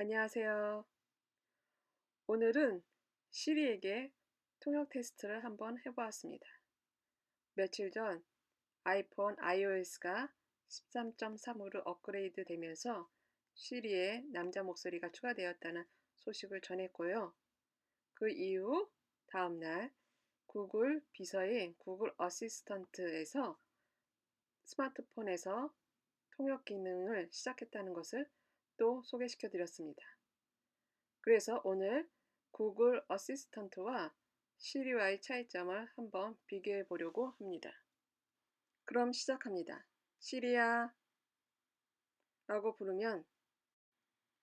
안녕하세요. 오늘은 시리에게 통역 테스트를 한번 해보았습니다. 며칠 전 아이폰 iOS가 13.3으로 업그레이드 되면서 시리에 남자 목소리가 추가되었다는 소식을 전했고요. 그 이후 다음날 구글 비서인 구글 어시스턴트에서 스마트폰에서 통역 기능을 시작했다는 것을 또 소개시켜 드렸습니다. 그래서 오늘 구글 어시스턴트와 시리와의 차이점을 한번 비교해 보려고 합니다. 그럼 시작합니다. 시리야 라고 부르면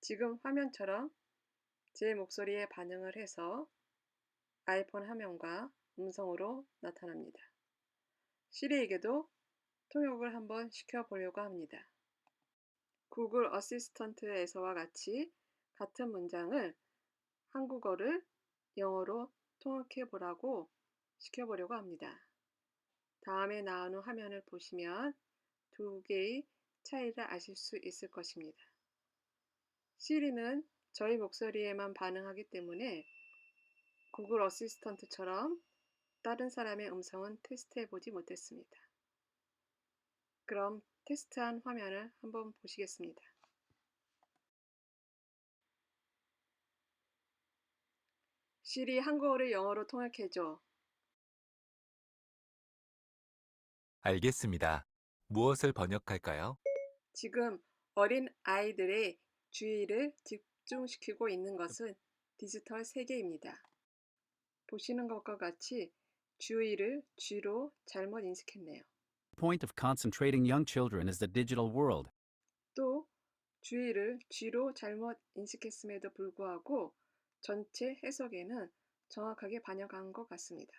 지금 화면처럼 제 목소리에 반응을 해서 아이폰 화면과 음성으로 나타납니다. 시리에게도 통역을 한번 시켜보려고 합니다. 구글 어시스턴트에서와 같이 같은 문장을 한국어를 영어로 통역해 보라고 시켜보려고 합니다. 다음에 나오는 화면을 보시면 두 개의 차이를 아실 수 있을 것입니다. 시리는 저희 목소리에만 반응하기 때문에 구글 어시스턴트처럼 다른 사람의 음성은 테스트해 보지 못했습니다. 그럼 테스트한 화면을 한번 보시겠습니다. 시리 한국어를 영어로 통역해줘. 알겠습니다. 무엇을 번역할까요? 지금 어린 아이들의 주의를 집중시키고 있는 것은 디지털 세계입니다. 보시는 것과 같이 주의를 쥐로 잘못 인식했네요. Point of concentrating young children is the digital world. 또 주의를 쥐로 잘못 인식했음에도 불구하고 전체 해석에는 정확하게 반영한 것 같습니다.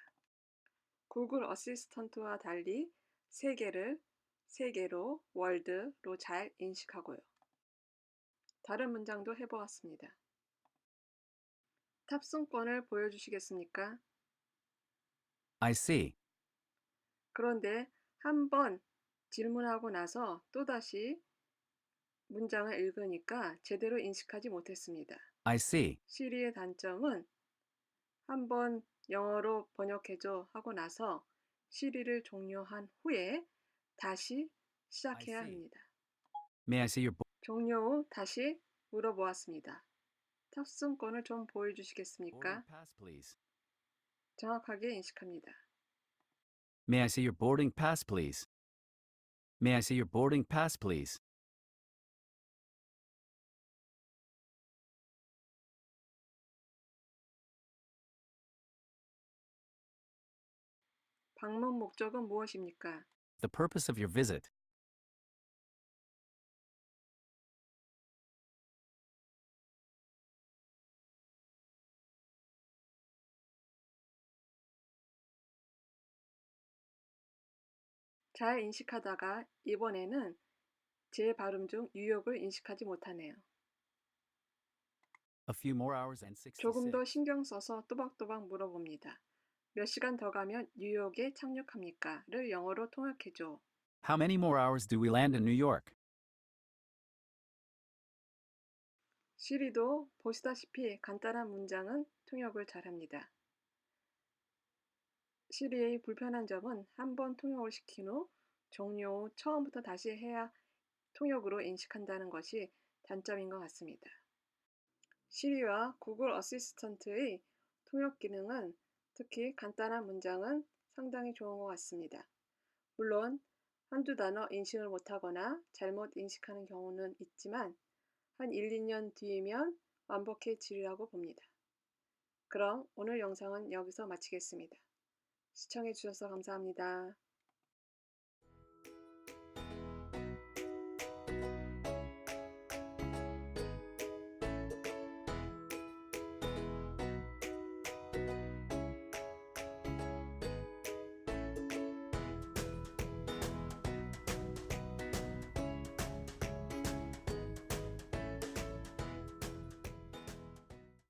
구글 어시스턴트와 달리 세 개를 세 개로 월드로 잘 인식하고요. 다른 문장도 해보았습니다. 탑승권을 보여주시겠습니까? I see. 그런데 한 번 질문하고 나서 또다시 문장을 읽으니까 제대로 인식하지 못했습니다. I see. 시리의 단점은 한 번 영어로 번역해줘 하고 나서 시리를 종료한 후에 다시 시작해야. 합니다. May I see your 종료 후 다시 물어보았습니다. 탑승권을 좀 보여주시겠습니까? pass, please? 정확하게 인식합니다. May I see your boarding pass, please? May I see your boarding pass, please? 방문 목적은 무엇입니까? The purpose of your visit. 잘 인식하다가 이번에는 제 발음 중 뉴욕을 인식하지 못하네요. A few more hours and 66. 조금 더 신경 써서 또박또박 물어봅니다. 몇 시간 더 가면 뉴욕에 착륙합니까? 를 영어로 통역해 줘. How many more hours do we land in New York? 시리도 보시다시피 간단한 문장은 통역을 잘합니다. 시리의 불편한 점은 한번 통역을 시킨 후 종료 후 처음부터 다시 해야 통역으로 인식한다는 것이 단점인 것 같습니다. 시리와 구글 어시스턴트의 통역 기능은 특히 간단한 문장은 상당히 좋은 것 같습니다. 물론 한두 단어 인식을 못하거나 잘못 인식하는 경우는 있지만 한 1, 2년 뒤이면 완벽해지리라고 봅니다. 그럼 오늘 영상은 여기서 마치겠습니다. 시청해 주셔서 감사합니다.